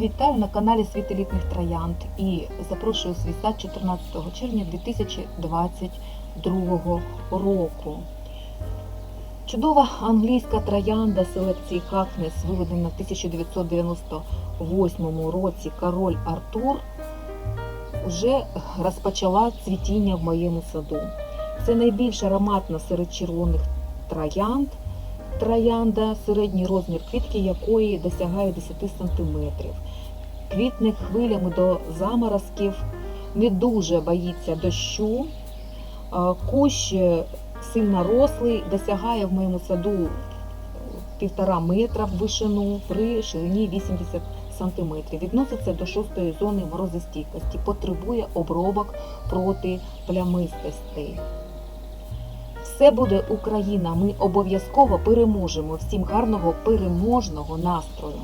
Вітаю на каналі Світ елітних троянд і запрошую свій сад 14 червня 2022 року. Чудова англійська троянда селекції Хакнес, виведена в 1998 році король Артур, вже розпочала цвітіння в моєму саду. Це найбільш ароматна серед червоних троянд. Троянда, середній розмір квітки якої досягає 10 см. Квітне хвилями до заморозків, не дуже боїться дощу. Кущ е, сильно рослий, досягає в моєму саду е, півтора метра в вишину при ширині 80 см. Відноситься до шостої зони морозостійкості, потребує обробок проти плямистостей. Все буде Україна. Ми обов'язково переможемо. Всім гарного переможного настрою.